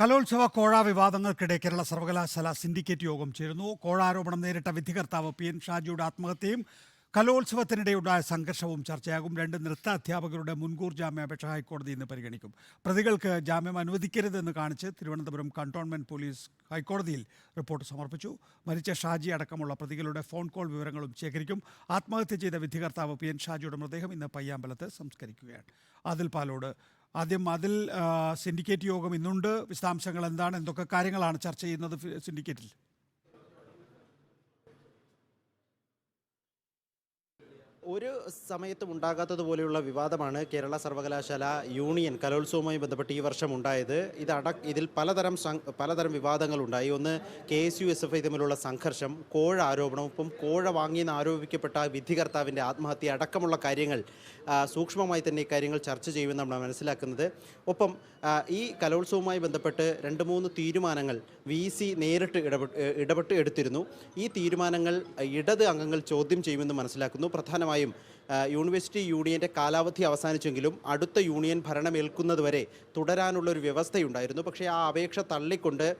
കലോത്സവ കോഴ വിവാദങ്ങൾക്കിടെ കേരള സർവകലാശാല സിൻഡിക്കേറ്റ് യോഗം ചേരുന്നു. കോഴാരോപണം നേരിട്ട വിധികർത്താവ് പി എൻ ഷാജിയുടെ ആത്മഹത്യയും കലോത്സവത്തിനിടെയുണ്ടായ സംഘർഷവും ചർച്ചയാകും. രണ്ട് നൃത്ത അധ്യാപകരുടെ മുൻകൂർ ജാമ്യാപേക്ഷ ഹൈക്കോടതി ഇന്ന് പരിഗണിക്കും. പ്രതികൾക്ക് ജാമ്യം അനുവദിക്കരുതെന്ന് കാണിച്ച് തിരുവനന്തപുരം കണ്ടോൺമെന്റ് പോലീസ് ഹൈക്കോടതിയിൽ റിപ്പോർട്ട് സമർപ്പിച്ചു. മരിച്ച ഷാജി അടക്കമുള്ള പ്രതികളുടെ ഫോൺ കോൾ വിവരങ്ങളും ശേഖരിക്കും. ആത്മഹത്യ ചെയ്ത വിധികർത്താവ് പി എൻ ഷാജിയുടെ മൃതദേഹം ഇന്ന് പയ്യാമ്പലത്ത് സംസ്കരിക്കുകയാണ്. അതിൽ പാലോട് ആദ്യം അതിൽ സിൻഡിക്കേറ്റ് യോഗം ഇന്നുണ്ട്. വിശദാംശങ്ങൾ എന്താണ്? എന്തൊക്കെ കാര്യങ്ങളാണ് ചർച്ച ചെയ്യുന്നത് സിൻഡിക്കേറ്റിൽ? ഒരു സമയത്തും ഉണ്ടാകാത്തതുപോലെയുള്ള വിവാദമാണ് കേരള സർവകലാശാല യൂണിയൻ കലോത്സവവുമായി ബന്ധപ്പെട്ട് ഈ വർഷം ഉണ്ടായത്. ഇത് അട ഇതിൽ പലതരം പലതരം വിവാദങ്ങളുണ്ടായി. ഒന്ന് K S U S F I തമ്മിലുള്ള സംഘർഷം കോഴ ആരോപണം ഒപ്പം കോഴ വാങ്ങിയെന്ന് ആരോപിക്കപ്പെട്ട വിധികർത്താവിന്റെ ആത്മഹത്യ അടക്കമുള്ള കാര്യങ്ങൾ സൂക്ഷ്മമായി തന്നെ കാര്യങ്ങൾ ചർച്ച ചെയ്യുമെന്ന് നമ്മൾ മനസ്സിലാക്കുന്നത്. ഒപ്പം ഈ കലോത്സവവുമായി ബന്ധപ്പെട്ട് രണ്ട് മൂന്ന് തീരുമാനങ്ങൾ വി സി നേരിട്ട് ഇടപെട്ട് ഇടപെട്ട് എടുത്തിരുന്നു. ഈ തീരുമാനങ്ങൾ ഇടത് അംഗങ്ങൾ ചോദ്യം ചെയ്യുമെന്ന് മനസ്സിലാക്കുന്നു. പ്രധാനമായും ആ, യൂണിവേഴ്സിറ്റി യൂണിയന്റെ കാലാവധി അവസാനിച്ചെങ്കിലും അടുത്ത യൂണിയൻ ഭരണമേൽക്കുന്നതുവരെ തുടരാനുള്ള ഒരു വ്യവസ്ഥയുണ്ടായിരുന്നു. പക്ഷേ ആ അപേക്ഷ തള്ളിക്കൊണ്ട്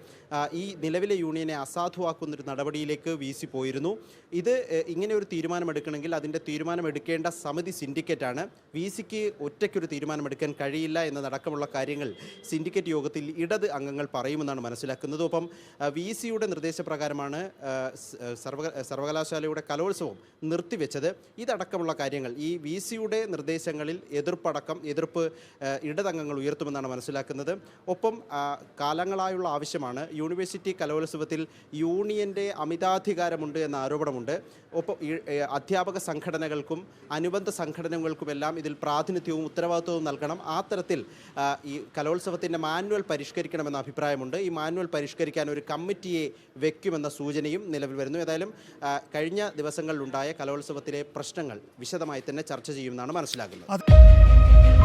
ഈ നിലവിലെ യൂണിയനെ അസാധുവാക്കുന്നൊരു നടപടിയിലേക്ക് വീശി പോയിരുന്നു ഇത് ഇങ്ങനെ ഒരു തീരുമാനമെടുക്കണമെങ്കിൽ അതിന്റെ തീരുമാനമെടുക്കേണ്ട സമിതി സിൻഡിക്കേറ്റാണ്. വി സിക്ക് ഒറ്റയ്ക്കൊരു തീരുമാനമെടുക്കാൻ കഴിയില്ല എന്നതടക്കമുള്ള കാര്യങ്ങൾ സിൻഡിക്കേറ്റ് യോഗത്തിൽ ഇടത് അംഗങ്ങൾ പറയുമെന്നാണ് മനസ്സിലാക്കുന്നത്. ഒപ്പം വി സിയുടെ നിർദ്ദേശപ്രകാരമാണ് ആ, സ്- ആ, സർവക സർവകലാശാലയുടെ കലോത്സവം നിർത്തിവെച്ചത്. ഇതടക്കമുള്ള കാര്യങ്ങൾ ഈ വി സിയുടെ നിർദ്ദേശങ്ങളിൽ എതിർപ്പടക്കം എതിർപ്പ് ഇടതംഗങ്ങൾ ഉയർത്തുമെന്നാണ് മനസ്സിലാക്കുന്നത്. ഒപ്പം കാലങ്ങളായുള്ള ആവശ്യമാണ്. യൂണിവേഴ്സിറ്റി കലോത്സവത്തിൽ യൂണിയന്റെ അമിതാധികാരമുണ്ട് എന്ന ആരോപണമുണ്ട്. ഒപ്പം അധ്യാപക സംഘടനകൾക്കും അനുബന്ധ സംഘടനകൾക്കുമെല്ലാം ഇതിൽ പ്രാതിനിധ്യവും ഉത്തരവാദിത്വവും നൽകണം. ആ തരത്തിൽ ഈ കലോത്സവത്തിന്റെ മാനുവൽ പരിഷ്കരിക്കണമെന്ന അഭിപ്രായമുണ്ട്. ഈ മാനുവൽ പരിഷ്കരിക്കാൻ ഒരു കമ്മിറ്റിയെ വെക്കുമെന്ന സൂചനയും നിലവിൽ വരുന്നു. ഏതായാലും കഴിഞ്ഞ ദിവസങ്ങളിലുണ്ടായ കലോത്സവത്തിലെ പ്രശ്നങ്ങൾ വിശദമായി തന്നെ ചർച്ച ചെയ്യുമെന്നാണ് മനസ്സിലാക്കുന്നത്